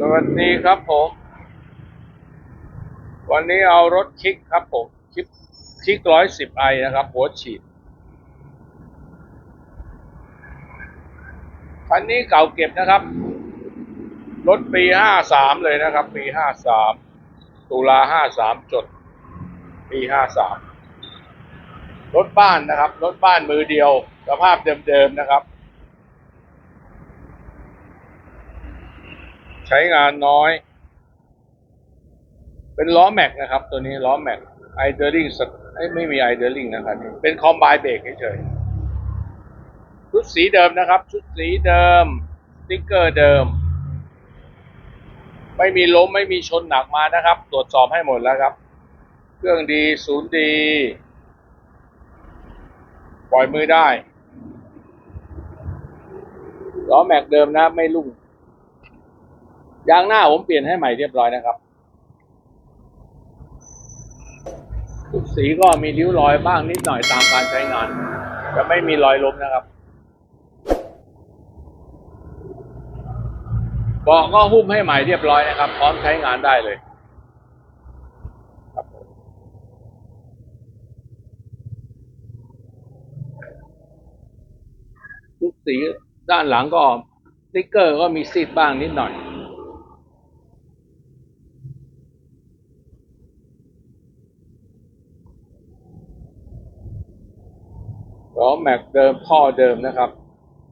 สวัสดีครับผม วันนี้เอารถคิกครับผมคิกคิกร้อยสิบไอนะครับ หัวฉีดคันนี้เก่าเก็บนะครับ รถปีห้าสามเลยนะครับ ปีห้าสามตุลาห้าสามจด ปีห้าสามรถบ้านนะครับ รถบ้านมือเดียว สภาพเดิมๆนะครับ ใช้งานน้อย เป็นล้อแม็กนะครับ ตัวนี้ล้อแม็กไอเดอร์ลิงไม่มีไอเดอร์ลิงนะครับเป็นคอมไบเบรกเฉยๆชุดสีเดิมนะครับ ชุดสีเดิมสติ๊กเกอร์เดิม ไม่มีล้มไม่มีชนหนักมานะครับ ตรวจสอบให้หมดแล้วครับ เครื่องดีศูนย์ดี ปล่อยมือได้ล้อแม็กเดิมนะไม่ลุ่ง ยางหน้าผมเปลี่ยนให้ใหม่เรียบร้อยนะครับทุกสีก็มีริ้วรอยบ้างนิดหน่อยตามการใช้งานจะไม่มีรอยล้มนะครับเบาะก็หุ้มให้ใหม่เรียบร้อยนะครับ พร้อมใช้งานได้เลยทุกสีด้านหลังก็สติ๊กเกอร์ก็มีซีดบ้างนิดหน่อย ล้อแม็กเดิมท่อเดิมนะครับ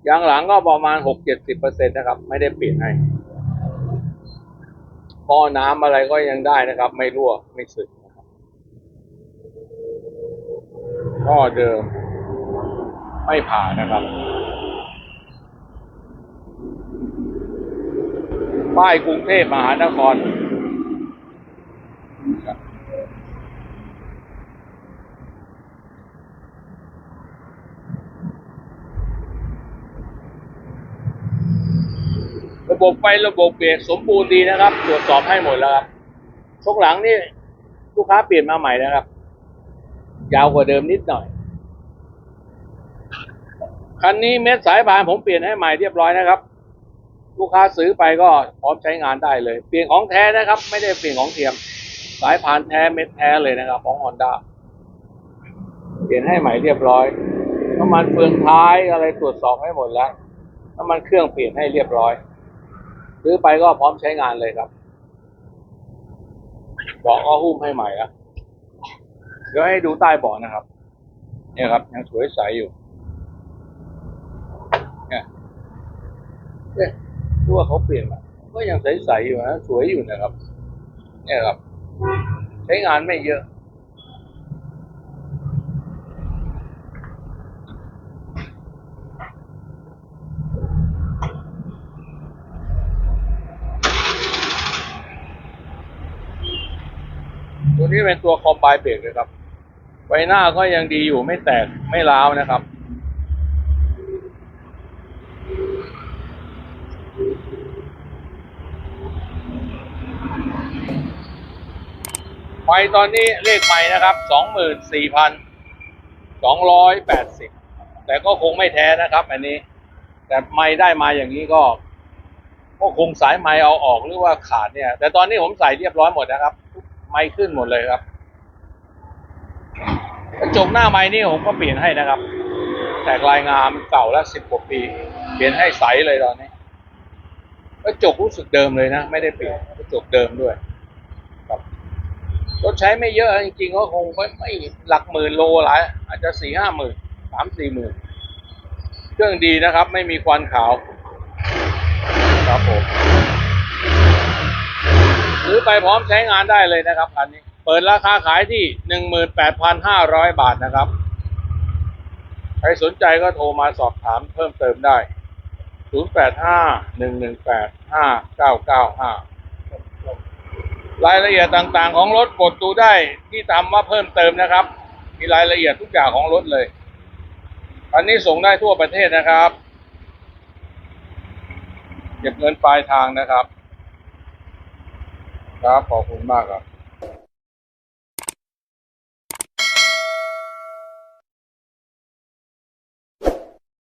ยางหลังก็ประมาณหกเจ็ดสิบเปอร์เซ็นต์นะครับ ไม่ได้เปลี่ยนให้ท่อน้ำอะไรก็ยังได้นะครับ ไม่รั่วไม่สึกนะครับท่อเดิม ไม่ผ่านะครับ ป้ายกรุงเทพมหานคร ระบบไฟระบบเบรกสมบูรณ์ดีนะครับ ตรวจสอบให้หมดแล้วครับช่วงหลังนี่ลูกค้าเปลี่ยนมาใหม่นะครับ ยาวกว่าเดิมนิดหน่อยคันนี้เม็ดสายพานผมเปลี่ยนให้ใหม่เรียบร้อยนะครับ ลูกค้าซื้อไปก็พร้อมใช้งานได้เลย เปลี่ยนของแท้นะครับ ไม่ได้เปลี่ยนของเทียม สายพานแท้เม็ดแท้เลยนะครับ ของฮอนด้าเปลี่ยนให้ใหม่เรียบร้อยน้ำมันเฟืองท้ายอะไรตรวจสอบให้หมดแล้วน้ำมันเครื่องเปลี่ยนให้เรียบร้อย ซื้อไปก็พร้อมใช้งานเลยครับเบาะก็หุ้มให้ใหม่แล้วเดี๋ยวให้ดูใต้เบาะนะครับ เนี่ยครับ ยังสวยใสอยู่ เนี่ยเนี่ยรู้ว่าเขาเปลี่ยนมาก็ยังใสๆอยู่นะสวยอยู่นะครับ เนี่ยครับ ใช้งานไม่เยอะ ตัว นี้เป็นตัวคอมไบเบรกเลยครับไฟหน้าก็ยังดีอยู่ไม่แตกไม่ร้าวนะครับ ไฟตอนนี้เลขใหม่นะครับสองหมื่นสี่พันสองร้อยแปดสิบแต่ก็คงไม่แท้นะครับอันนี้ แต่ไม่ได้มาอย่างนี้ก็ก็คงสายไม้เอาออกหรือว่าขาดเนี่ย แต่ตอนนี้ผมใส่เรียบร้อยหมดนะครับ ไม้ขึ้นหมดเลยครับกระจกหน้าไม้นี่ผมก็เปลี่ยนให้นะครับ แตกลายงามเก่าแล้วสิบกว่าปี เปลี่ยนให้ใสเลยตอนนี้กระจกรู้สึกเดิมเลยนะ ไม่ได้เปลี่ยนกระจกเดิมด้วยครับรถใช้ไม่เยอะจริงๆก็คงไม่ไม่หลักหมื่นโลหลายอาจจะสี่ห้าหมื่นสามสี่หมื่นเครื่องดีนะครับ ไม่มีควันขาวครับผม อไปพร้อมใช้งานได้เลยนะครับคันนี้ เปิดราคาขายที่หนึ่งหมื่นแปดพันห้าร้อยบาทนะครับ ใครสนใจก็โทรมาสอบถามเพิ่มเติมได้ศูนย์แปดห้าหนึ่งหนึ่งแปดห้าเก้าเก้าห้ารายละเอียดต่างๆ ของรถกดดูได้ที่ทำว่าเพิ่มเติมนะครับ มีรายละเอียดทุกอย่างของรถเลย อันนี้ส่งได้ทั่วประเทศนะครับ เก็บเงินปลายทางนะครับ ครับขอบคุณมากครับ